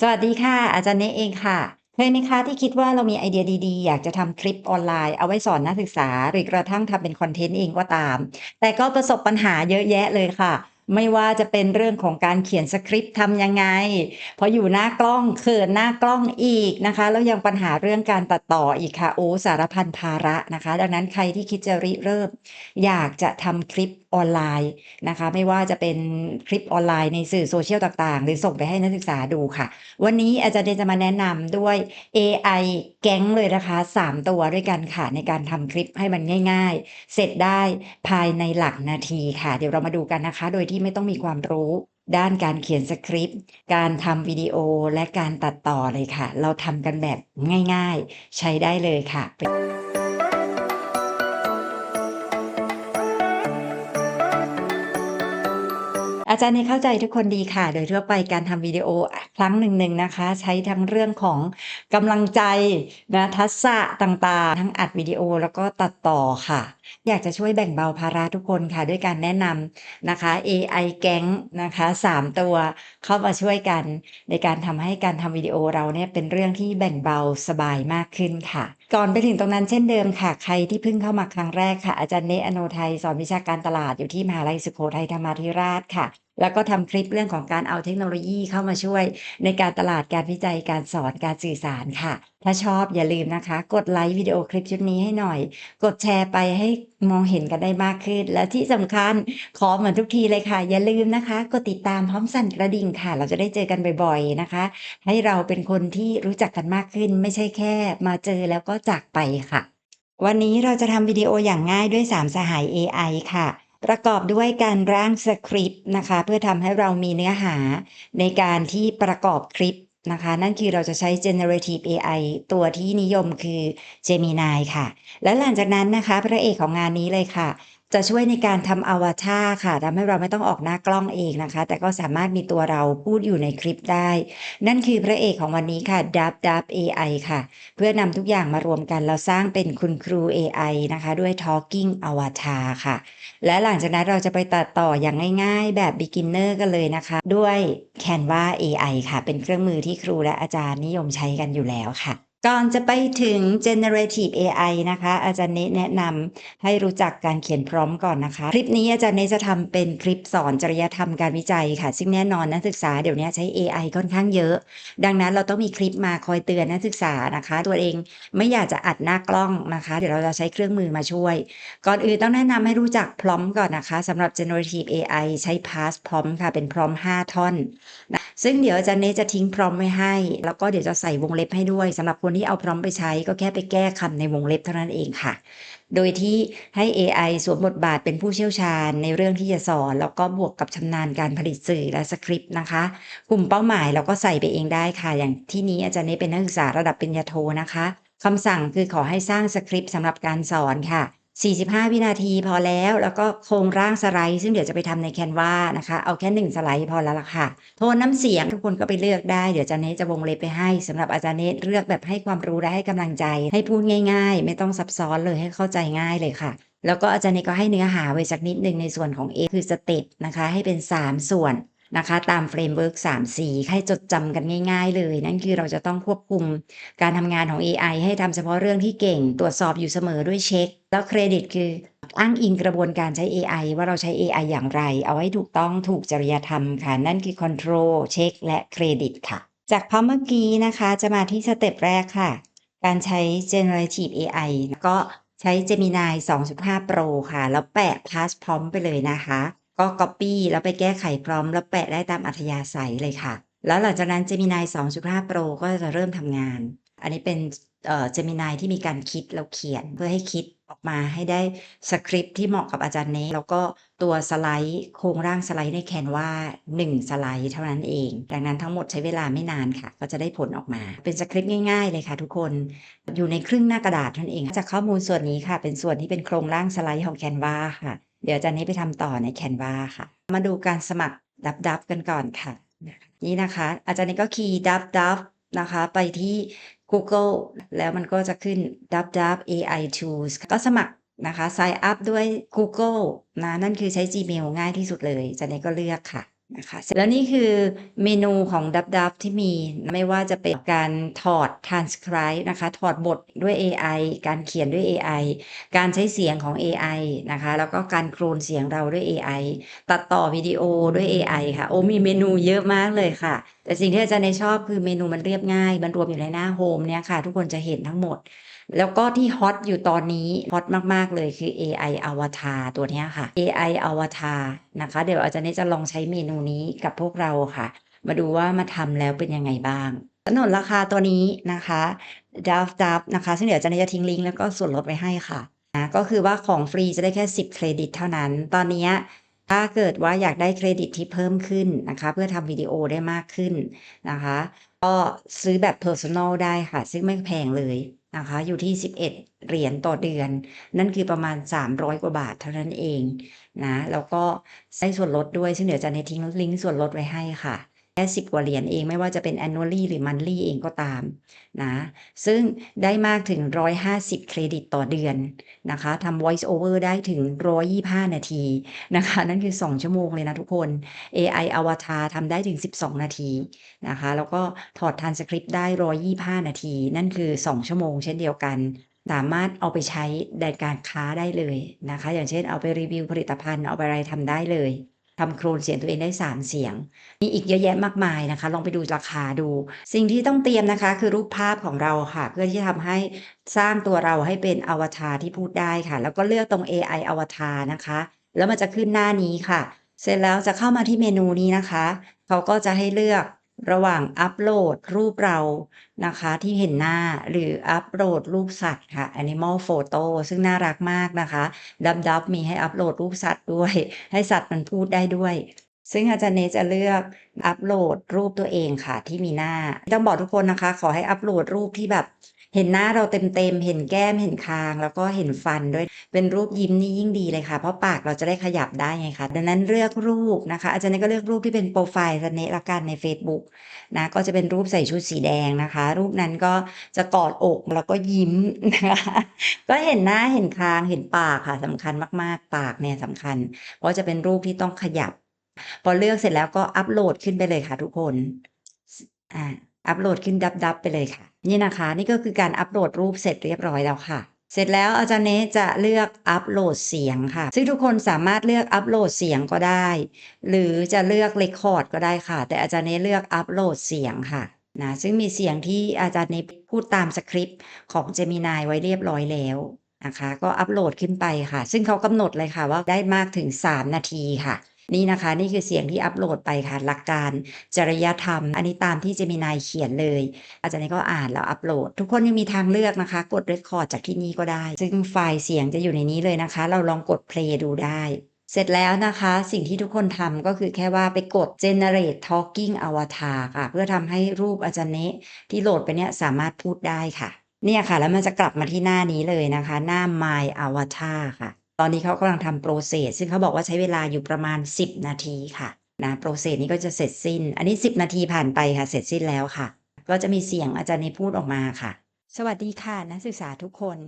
สวัสดีค่ะ อาจารย์เนเองค่ะเคยไหมคะที่คิดว่าเรามีไอเดียดีๆ อยากจะทำคลิปออนไลน์เอาไว้สอนนักศึกษา หรือกระทั่งทำเป็นคอนเทนต์เองก็ตาม แต่ก็ประสบปัญหาเยอะแยะเลยค่ะ ไม่ว่าจะเป็นเรื่องของการเขียนสคริปต์ทำยังไงพออยู่หน้ากล้องเขินหน้ากล้องอีกนะคะแล้วยังปัญหาเรื่องการตัดต่ออีกค่ะโอ้สารพันภาระนะคะ ดังนั้นใครที่คิดจะริเริ่ม อยากจะทำคลิปออนไลน์นะคะ ไม่ว่าจะเป็นคลิปออนไลน์ในสื่อโซเชียลต่างๆ หรือส่งไปให้นักศึกษาดูค่ะ วันนี้อาจารย์เดนจะมาแนะนำด้วย AI แก๊งเลยนะคะ 3 ตัวด้วยกันค่ะในการทำคลิปให้มันง่าย ๆ เสร็จได้ภายในหลักนาทีค่ะ เดี๋ยวเรามาดูกันนะคะ โดยที่ไม่ต้องมีความรู้ด้านการเขียนสคริปต์ การทำวิดีโอและการตัดต่อเลยค่ะ เราทำกันแบบง่ายๆ ใช้ได้เลยค่ะ อาจารย์เนี่ยเข้าใจทุกคนดีค่ะ โดยทั่วไปการทำวิดีโอครั้งหนึ่งๆนนะคะ ใช้ทั้งเรื่องของกำลังใจนะทักษะต่างๆ ทั้งอัดวิดีโอแล้วก็ตัดต่อค่ะ อยากจะช่วยแบ่งเบาภาระทุกคนค่ะ ด้วยการแนะนำนะคะ AI แก๊งนะคะ 3 ตัวเข้ามาช่วยกัน ในการทำให้การทำวิดีโอเราเนี่ยเป็นเรื่องที่แบ่งเบาสบายมากขึ้นค่ะ ก่อนไปถึงตรงนั้นเช่นเดิมค่ะ ใครที่เพิ่งเข้ามาครั้งแรกค่ะอาจารย์เนอโนไทยสอนวิชาการตลาดอยู่ที่มหาลัยสุโขทัยธรรมาธิราชค่ะ แล้วก็ทำคลิปเรื่องของการเอาเทคโนโลยีเข้ามาช่วย ในการตลาดการวิจัยการสอนการสื่อสารค่ะ ถ้าชอบอย่าลืมนะคะ กดไลก์วิดีโอคลิปชุดนี้ให้หน่อย กดแชร์ไปให้มองเห็นกันได้มากขึ้น และที่สำคัญขอเหมือนทุกทีเลยค่ะ อย่าลืมนะคะ กดติดตามพร้อมสั่นกระดิ่งค่ะ เราจะได้เจอกันบ่อยๆนะคะ ให้เราเป็นคนที่รู้จักกันมากขึ้น ไม่ใช่แค่ มาเจอแล้วก็จากไปค่ะ วันนี้เราจะทำวิดีโออย่างง่ายด้วย 3 สหาย AI ค่ะ ประกอบด้วยการร่างสคริปต์นะคะ เพื่อทำให้เรามีเนื้อหาในการที่ประกอบคลิปนะคะ นั่นคือเราจะใช้ Generative AI ตัวที่นิยมคือ Gemini ค่ะ และหลังจากนั้นนะคะ พระเอกของงานนี้เลยค่ะ จะช่วยในการทำอวตารค่ะทำให้เราไม่ต้องออกหน้ากล้องเองนะคะ แต่ก็สามารถมีตัวเราพูดอยู่ในคลิปได้ นั่นคือพระเอกของวันนี้ค่ะ Dub Dub AI ค่ะ เพื่อนำทุกอย่างมารวมกันแล้วสร้างเป็นคุณครู AI นะคะ ด้วย Talking Avatar ค่ะ และหลังจากนั้นเราจะไปตัดต่ออย่างง่าย ๆ แบบ beginner กันเลยนะคะ ด้วย Canva AI ค่ะ เป็นเครื่องมือที่ครูและอาจารย์นิยมใช้กันอยู่แล้วค่ะ ก่อนจะไปถึง Generative AI นะคะ อาจารย์เนะแนะนำให้รู้จักการเขียนพร้อมก่อนนะคะ คลิปนี้อาจารย์เนะจะทำเป็นคลิปสอนจริยธรรมการวิจัยค่ะ ซึ่งแน่นอนนักศึกษาเดี๋ยวนี้ใช้ AI ค่อนข้างเยอะ ดังนั้นเราต้องมีคลิปมาคอยเตือนนักศึกษานะคะ ตัวเองไม่อยากจะอัดหน้ากล้องนะคะ เดี๋ยวเราจะใช้เครื่องมือมาช่วย ก่อนอื่นต้องแนะนำให้รู้จัก prompt ก่อนนะคะสำหรับ Generative AI ใช้ past prompt ค่ะเป็น prompt 5ท่อน ซึ่งเดี๋ยวอาจารย์เนจะทิ้ง prompt ไว้ให้ แล้วก็เดี๋ยวจะใส่วงเล็บให้ด้วยสำหรับคนที่เอา prompt ไปใช้ก็แค่ไปแก้คำในวงเล็บเท่านั้นเองค่ะ โดยที่ให้ AI สวมบทบาทเป็นผู้เชี่ยวชาญในเรื่องที่จะสอน แล้วก็บวกกับชำนาญการผลิตสื่อและสคริปต์นะคะ กลุ่มเป้าหมายเราก็ใส่ไปเองได้ค่ะ อย่างที่นี้อาจารย์เนเป็นนักศึกษาระดับปริญญาโทนะคะคำสั่งคือขอให้สร้างสคริปต์สำหรับการสอนค่ะ 45 วินาทีพอแล้ว แล้วก็โครงร่างสไลด์ซึ่งเดี๋ยวจะไปทำใน Canva นะคะ เอาแค่ 1 สไลด์พอแล้วล่ะค่ะ โทนน้ำเสียงทุกคนก็ไปเลือกได้ เดี๋ยวอาจารย์เนจะวงเล็บไปให้สำหรับอาจารย์เนเลือกแบบให้ความรู้และให้กำลังใจ ให้พูดง่าย ๆ ไม่ต้องซับซ้อนเลยให้เข้าใจง่ายเลยค่ะแล้วก็อาจารย์เนก็ให้เนื้อหาไว้สักนิดหนึ่งในส่วนของ A คือสเต็ปนะคะ ให้เป็น 3 ส่วน นะคะ ตามเฟรมเวิร์ก3 4ให้จดจำกันง่าย ๆ เลย นั่นคือเราจะต้องควบคุมการทำงานของ AI ให้ทำเฉพาะเรื่องที่เก่ง ตรวจสอบอยู่เสมอด้วยเช็ค แล้วเครดิตคืออ้างอิงกระบวนการใช้ AI ว่าเราใช้ AI อย่างไร เอาให้ถูกต้องถูกจริยธรรมค่ะ นั่นคือ Control เช็ค และเครดิตค่ะ จากพอเมื่อกี้นะคะจะมาที่สเต็ปแรกค่ะ การใช้ Generative AI ก็ใช้ Gemini 2.5 Pro ค่ะ แล้วแปะ Past Prompt ไปเลยนะคะ ก็ Copy แล้วไปแก้ไขพร้อม แล้วแปะได้ตามอัธยาศัยเลยค่ะ แล้วหลังจากนั้น Gemini 2.5 Pro ก็จะเริ่มทำงาน อันนี้เป็นเอ่อ Gemini ที่มีการคิดแล้วเขียนเพื่อให้คิดออกมาให้ได้สคริปต์ที่เหมาะกับอาจารย์เนแล้วก็ตัวสไลด์โครงร่างสไลด์ใน Canva 1สไลด์เท่านั้นเอง ดังนั้นทั้งหมดใช้เวลาไม่นานค่ะ ก็จะได้ผลออกมา เป็นสคริปต์ง่ายๆเลยค่ะทุกคนอยู่ในครึ่งหน้ากระดาษเท่านั้นเอง จากข้อมูลส่วนนี้ค่ะ เป็นส่วนที่เป็นโครงร่างสไลด์ของ Canva ค่ะ เดี๋ยวอาจารย์เนไปทำต่อในแคนวาค่ะ มาดูการสมัครดับดับกันก่อนค่ะ นี่นะคะ อาจารย์นี่ก็คีย์ดับดับนะคะ ไปที่ Google แล้วมันก็จะขึ้นดับดับ AI Tools ก็สมัครนะคะ sign up ด้วย Google นะ นั่นคือใช้ Gmail ง่ายที่สุดเลยอาจารย์เนก็เลือกค่ะ นะคะแล้วนี่คือเมนูของดับดับที่มีไม่ว่าจะเป็นการถอด transcribe นะคะถอดบทด้วย AI การเขียนด้วย AI การใช้เสียงของ AI นะคะแล้วก็การโคลนเสียงเราด้วย AI ตัดต่อวิดีโอด้วย AI ค่ะ โอ้มีเมนูเยอะมากเลยค่ะ แต่สิ่งที่อาจารย์ในชอบคือเมนูมันเรียบง่าย มันรวมอยู่ในหน้าโฮมเนี่ยค่ะ ทุกคนจะเห็นทั้งหมด แล้วก็ที่ฮอตอยู่ตอนนี้ฮอตมาก ๆ เลยคือ AI Avatar ตัวนี้ค่ะ AI Avatar นะคะ เดี๋ยวอาจารย์เนจะลองใช้เมนูนี้กับพวกเราค่ะ มาดูว่ามาทำแล้วเป็นยังไงบ้างสนนราคาตัวนี้นะคะ d a f d a f นะคะ ซึ่งเดี๋ยวอาจารย์จะทิ้งลิงก์แล้วก็ส่วนลดไว้ให้ค่ะนะก็คือว่าของฟรีจะได้แค่ 10 เครดิตเท่านั้น ตอนนี้ถ้าเกิดว่าอยากได้เครดิตที่เพิ่มขึ้นนะคะ เพื่อทำวิดีโอได้มากขึ้นนะคะ ก็ซื้อแบบ Personal ได้ค่ะ ซึ่งไม่แพงเลยนะคะ อยู่ที่ 11 เหรียญต่อเดือน นั่นคือประมาณ 300 กว่าบาทเท่านั้นเองนะ แล้วก็ได้ส่วนลดด้วย ซึ่งเดี๋ยวจะในทิ้งลิงก์ส่วนลดไว้ให้ค่ะ แค่10กว่าเหรียญเองไม่ว่าจะเป็น annually หรือ monthly เองก็ตามนะซึ่งได้มากถึง 150 เครดิตต่อเดือนนะคะทำ voice over ได้ถึง 125 นาทีนะคะ นั่นคือ 2 ชั่วโมงเลยนะทุกคน AI Avatar ทำได้ถึง 12 นาทีนะคะ แล้วก็ถอด transcript ได้ 125 นาที นั่นคือ 2 ชั่วโมงเช่นเดียวกันสามารถเอาไปใช้ในการค้าได้เลยนะคะ อย่างเช่นเอาไปรีวิวผลิตภัณฑ์เอาไปอะไรทำได้เลย ทำโครนเสียงตัวเองได้ 3 เสียง มีอีกเยอะแยะมากมายนะคะ ลองไปดูราคาดู สิ่งที่ต้องเตรียมนะคะ คือรูปภาพของเราค่ะ เพื่อที่จะทำให้สร้างตัวเราให้เป็นอวตารที่พูดได้ค่ะ แล้วก็เลือกตรง AI อวตารนะคะ แล้วมันจะขึ้นหน้านี้ค่ะ เสร็จแล้วจะเข้ามาที่เมนูนี้นะคะ เขาก็จะให้เลือก ระหว่างอัปโหลดรูปเรานะคะที่เห็นหน้าหรืออัปโหลดรูปสัตว์ค่ะ Animal Photo ซึ่งน่ารักมากนะคะดับดับมีให้อัปโหลดรูปสัตว์ด้วย ให้สัตว์มันพูดได้ด้วย ซึ่งอาจารย์เนจะเลือกอัปโหลดรูปตัวเองค่ะที่มีหน้า ต้องบอกทุกคนนะคะ ขอให้อัปโหลดรูปที่แบบ เห็นหน้าเราเต็มๆ เห็นแก้ม เห็นคาง แล้วก็เห็นฟันด้วย เป็นรูปยิ้มนี่ยิ่งดีเลยค่ะ เพราะปากเราจะได้ขยับได้ไงคะ ดังนั้นเลือกรูปนะคะ อาจารย์ก็เลือกรูปที่เป็นโปรไฟล์อาจารย์เนละกันใน Facebook นะ ก็จะเป็นรูปใส่ชุดสีแดงนะคะ รูปนั้นก็จะกอดอกแล้วก็ยิ้มนะคะ ก็เห็นหน้า เห็นคาง เห็นปากค่ะสำคัญมากๆ ปากเนี่ยสำคัญ เพราะจะเป็นรูปที่ต้องขยับ พอเลือกเสร็จแล้วก็อัปโหลดขึ้นไปเลยค่ะ ทุกคน อ่า อัปโหลดขึ้นดับๆไปเลยค่ะ นี่นะคะ นี่ก็คือการอัปโหลดรูปเสร็จเรียบร้อยแล้วค่ะ เสร็จแล้วอาจารย์เนจะเลือกอัปโหลดเสียงค่ะ ซึ่งทุกคนสามารถเลือกอัปโหลดเสียงก็ได้ หรือจะเลือกเรคคอร์ดก็ได้ค่ะ แต่อาจารย์เนเลือกอัปโหลดเสียงค่ะนะซึ่งมีเสียงที่อาจารย์เนพูดตามสคริปต์ของ Gemini ไว้เรียบร้อยแล้วนะคะ ก็อัปโหลดขึ้นไปค่ะ ซึ่งเขากำหนดเลยค่ะว่าได้มากถึง 3 นาทีค่ะ นี่นะคะ นี่คือเสียงที่อัปโหลดไปค่ะ หลักการจริยธรรม อันนี้ตามที่ Gemini เขียนเลย อาจารย์ก็อ่านแล้วอัปโหลด ทุกคนยังมีทางเลือกนะคะ กด Record จากที่นี่ก็ได้ ซึ่งไฟล์เสียงจะอยู่ในนี้เลยนะคะ เราลองกด Play ดูได้เสร็จแล้วนะคะ สิ่งที่ทุกคนทำก็คือแค่ว่าไปกด Generate Talking Avatar ค่ะ เพื่อทำให้รูปอาจารย์เนะที่โหลดไปเนี่ยสามารถพูดได้ค่ะ เนี่ยค่ะ แล้วมันจะกลับมาที่หน้านี้เลยนะคะ หน้า My Avatar ค่ะ ตอนนี้เขากำลังทำโปรเซสซึ่งเขาบอกว่าใช้เวลาอยู่ประมาณ 10 นาทีค่ะนะโปรเซสนี้ก็จะเสร็จสิ้น อันนี้ 10 นาทีผ่านไปค่ะ เสร็จสิ้นแล้วค่ะ ก็จะมีเสียงอาจารย์เนพูดออกมาค่ะ สวัสดีค่ะนักศึกษาทุกคน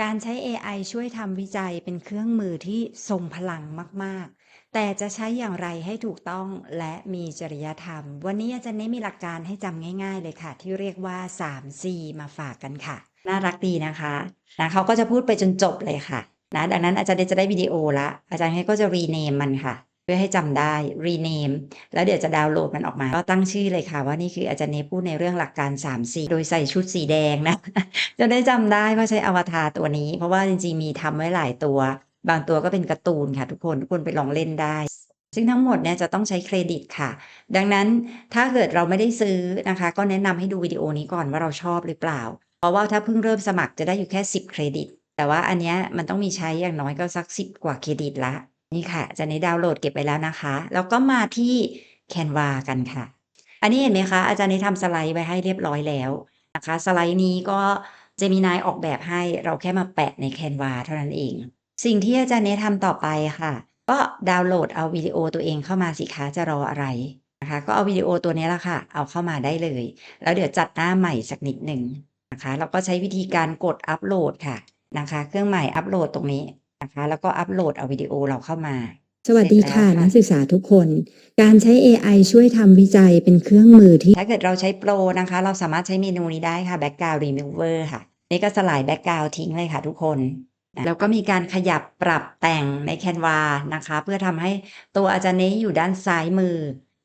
การใช้ AI ช่วยทำวิจัยเป็นเครื่องมือที่ทรงพลังมาก ๆ แต่จะใช้อย่างไรให้ถูกต้องและมีจริยธรรม วันนี้อาจารย์เนมีหลักการให้จำง่าย ๆ เลยค่ะ ที่เรียกว่า 3C มาฝากกันค่ะ น่ารักดีนะคะนะเขาก็จะพูดไปจนจบเลยค่ะ นะดังนั้นอาจารย์เนจะได้วิดีโอละอาจารย์เนก็จะ rename มันค่ะ เพื่อให้จำได้ rename แล้วเดี๋ยวจะดาวน์โหลดมันออกมา ก็ตั้งชื่อเลยค่ะ ว่านี่คืออาจารย์เนพูดในเรื่องหลักการ 3C โดยใส่ชุดสีแดงนะจะได้จำได้ว่าใช้อวตารตัวนี้ เพราะว่าจริงๆมีทำไว้หลายตัว บางตัวก็เป็นการ์ตูนค่ะ ทุกคนทุกคนไปลองเล่นได้ซึ่งทั้งหมดเนี่ยจะต้องใช้เครดิตค่ะ ดังนั้นถ้าเกิดเราไม่ได้ซื้อนะคะ ก็แนะนำให้ดูวิดีโอนี้ก่อนว่าเราชอบหรือเปล่า เพราะว่าถ้าเพิ่งเริ่มสมัครจะได้อยู่แค่ 10 เครดิต แต่ว่าอันเนี้ยมันต้องมีใช้อย่างน้อยก็สัก10กว่าเครดิตละ นี่ค่ะอาจะในดาวน์โหลดเก็บไปแล้วนะคะ แล้วก็มาที่ Canva กันค่ะ อันนี้เห็นไหมคะ อาจารย์นี้ทำสไลด์ไว้ให้เรียบร้อยแล้วนะคะ สไลด์นี้ก็ Gemini ออกแบบให้เราแค่มาแปะใน Canva เท่านั้นเอง สิ่งที่อาจารย์เนทำต่อไปค่ะ ก็ดาวน์โหลดเอาวิดีโอตัวเองเข้ามาสิคะจะรออะไรนะคะก็เอาวิดีโอตัวนี้ละค่ะ เอาเข้ามาได้เลย แล้วเดี๋ยวจัดหน้าใหม่สักนิดหนึ่งนะคะแล้วก็ใช้วิธีการกดอัปโหลดค่ะ นะคะ เครื่องหมายอัปโหลดตรงนี้นะคะ แล้วก็อัปโหลดเอาวิดีโอเราเข้ามา สวัสดีเสร็จแล้วค่ะค่ะนักศึกษาทุกคน การใช้ AI ช่วยทำวิจัยเป็นเครื่องมือที่ ถ้าเกิดเราใช้โปรนะคะ เราสามารถใช้เมนูนี้ได้ค่ะ Background Remover ค่ะ นี่ก็สลาย Background ทิ้งเลยค่ะทุกคนนะแล้วก็มีการขยับปรับแต่งใน Canva นะคะ เพื่อทำให้ตัวอาจารย์เน้อยู่ด้านซ้ายมือ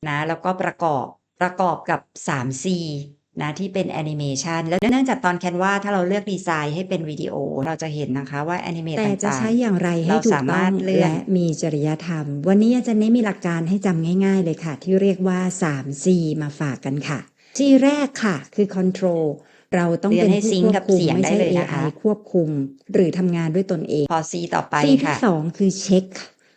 นะ แล้วก็ประกอบประกอบกับ 3C นะที่เป็นแอนิเมชันแล้วเนื่องจากตอน Canva ถ้าเราเลือกดีไซน์ให้เป็นวิดีโอเราจะเห็นนะคะว่าแอนิเมตแต่จะต่างใช้อย่างไรให้เราถูกสาต้มาอรงถเลือกและมีจริยธรรม วันนี้อาจารย์เน้มีหลักการให้จำง่าย ๆ เลยค่ะ ที่เรียกว่า 3C มาฝากกันค่ะ C แรกค่ะ คือ control เราต้องเรียเป็นนให้ผู้ซิงควกับบคุมเสียงไม่ได้ใช่เลยนะคะ AI ควบคุม หรือทำงานด้วยตนเองๆพอ C ต่อไป C ที่ค่ะสองคือเช็ค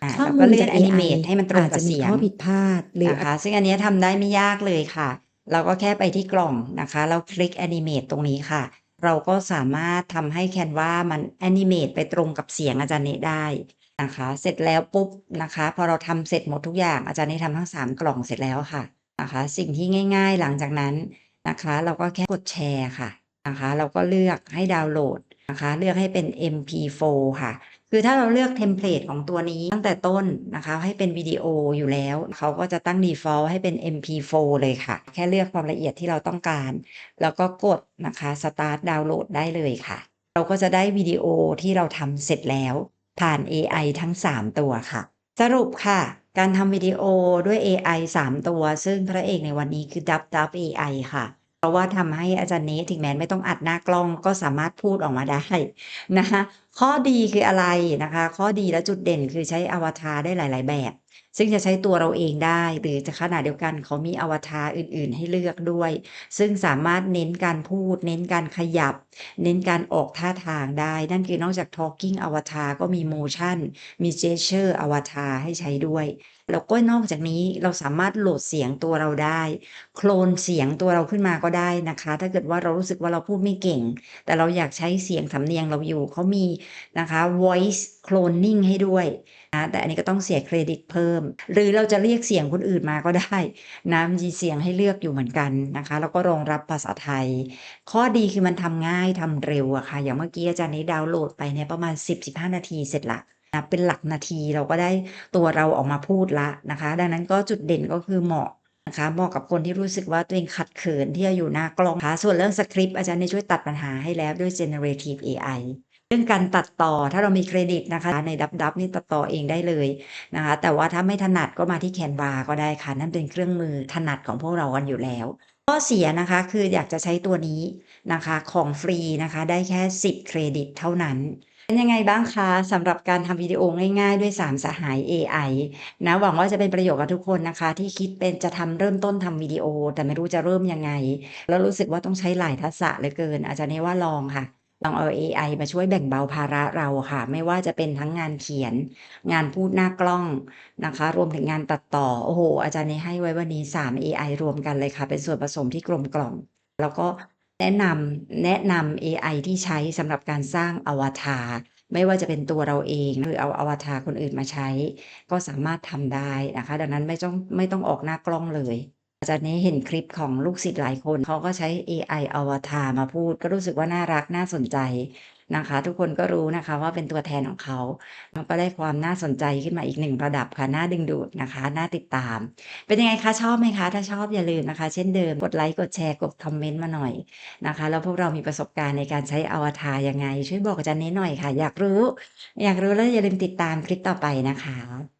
อะข้อเรามูก็ลเลือจากกแอนิเม AI ตให้มันตรงอาจกับจะมีเสียงข้อผิดพลาดหรือนะคะซึ่งอันเนี้ยทำได้ไม่ยากเลยค่ะ เราก็แค่ไปที่กล่องนะคะแล้วคลิก Animate ตรงนี้ค่ะ เราก็สามารถทำให้ Canva มัน Animate ไปตรงกับเสียงอาจารย์เนได้นะคะ เสร็จแล้วปุ๊บนะคะ พอเราทำเสร็จหมดทุกอย่างอาจารย์เนทำทั้ง 3 กล่องเสร็จแล้วค่ะนะคะ สิ่งที่ง่าย ๆ หลังจากนั้นนะคะ เราก็แค่กดแชร์ค่ะนะคะ เราก็เลือกให้ดาวน์โหลดนะคะ เลือกให้เป็น MP4 ค่ะ คือถ้าเราเลือกเทมเพลตของตัวนี้ตั้งแต่ต้นนะคะ ให้เป็นวิดีโออยู่แล้ว เขาก็จะตั้ง default ให้เป็น MP4 เลยค่ะ แค่เลือกความละเอียดที่เราต้องการ แล้วก็กดนะคะ start ดาวน์โหลดได้เลยค่ะ เราก็จะได้วิดีโอที่เราทำเสร็จแล้ว ผ่าน AI ทั้ง 3 ตัวค่ะ สรุปค่ะ การทำวิดีโอด้วย AI 3 ตัว ซึ่งพระเอกในวันนี้คือ Dub Dub AI ค่ะ เพราะว่าทำให้อาจารย์เนถึงแม้ไม่ต้องอัดหน้ากล้องก็สามารถพูดออกมาได้นะคะข้อดีคืออะไรนะคะ ข้อดีและจุดเด่นคือใช้อวตารได้หลาย ๆ แบบ ซึ่งจะใช้ตัวเราเองได้ หรือจะขณะเดียวกันเขามีอวตารอื่น ๆ ให้เลือกด้วย ซึ่งสามารถเน้นการพูด เน้นการขยับ เน้นการออกท่าทางได้ นั่นคือนอกจาก talking อวตารก็มี motion มี gesture อวตารให้ใช้ด้วย แล้วก็นอกจากนี้เราสามารถโหลดเสียงตัวเราได้ โคลนเสียงตัวเราขึ้นมาก็ได้นะคะ ถ้าเกิดว่าเรารู้สึกว่าเราพูดไม่เก่ง แต่เราอยากใช้เสียงสำเนียงเราอยู่เขามีนะคะ voice cloning ให้ด้วยนะแต่อันนี้ก็ต้องเสียเครดิตเพิ่ม หรือเราจะเรียกเสียงคนอื่นมาก็ได้นะมีเสียงให้เลือกอยู่เหมือนกันนะคะ แล้วก็รองรับภาษาไทย ข้อดีคือมันทำง่ายทำเร็วอะค่ะ อย่างเมื่อกี้อาจารย์นี้ดาวน์โหลดไปเนี่ยประมาณ 10-15 นาทีเสร็จละ นะเป็นหลักนาทีเราก็ได้ตัวเราออกมาพูดละนะคะ ดังนั้นก็จุดเด่นก็คือเหมาะนะคะเหมาะกับคนที่รู้สึกว่าตัวเองขัดเขินที่จะอยู่หน้ากล้องนะคะส่วนเรื่องสคริปต์อาจารย์ได้ช่วยตัดปัญหาให้แล้วด้วย generative AI เรื่องการตัดต่อถ้าเรามีเครดิตนะคะ ในดับดับนี่ตัดต่อเองได้เลยนะคะ แต่ว่าถ้าไม่ถนัดก็มาที่ Canva ก็ได้ค่ะ นั่นเป็นเครื่องมือถนัดของพวกเรากันอยู่แล้วข้อเสียนะคะคืออยากจะใช้ตัวนี้นะคะของฟรีนะคะได้แค่ 10 เครดิตเท่านั้น เป็นยังไงบ้างคะสำหรับการทำวิดีโอง่ายๆ ด้วย3สหาย AI นะหวังว่าจะเป็นประโยชน์กับทุกคนนะคะ ที่คิดเป็นจะทำเริ่มต้นทำวิดีโอ แต่ไม่รู้จะเริ่มยังไง แล้วรู้สึกว่าต้องใช้หลายทักษะเหลือเกิน อาจารย์เนว่าลองค่ะลองเอา AI มาช่วยแบ่งเบาภาระเราค่ะ ไม่ว่าจะเป็นทั้งงานเขียน งานพูดหน้ากล้องนะคะ รวมถึงงานตัดต่อโอ้โหอาจารย์เนให้ไว้วันนี้ 3 AI รวมกันเลยค่ะ เป็นส่วนผสมที่กลมกล่อมแล้วก็ แนะนำแนะนำ AI ที่ใช้สำหรับการสร้างอวตารไม่ว่าจะเป็นตัวเราเองหรือเอาอวตารคนอื่นมาใช้ ก็สามารถทำได้นะคะ ดังนั้นไม่ต้องไม่ต้องออกหน้ากล้องเลยอาจารย์นี้เห็นคลิปของลูกศิษย์หลายคน เขาก็ใช้ AI อวตารมาพูด ก็รู้สึกว่าน่ารักน่าสนใจ นะคะ ทุกคนก็รู้นะคะว่าเป็นตัวแทนของเขามันก็ได้ความน่าสนใจขึ้นมาอีกหนึ่งระดับค่ะน่าดึงดูดนะคะน่าติดตาม เป็นยังไงคะชอบไหมคะ ถ้าชอบอย่าลืมนะคะ เช่นเดิมกดไลค์กดแชร์กดคอมเมนต์มาหน่อยนะคะแล้วพวกเรามีประสบการณ์ในการใช้อวตารยังไง ช่วยบอกอาจารย์นี้หน่อยค่ะ อยากรู้ อยากรู้แล้วอย่าลืมติดตามคลิปต่อไปนะคะ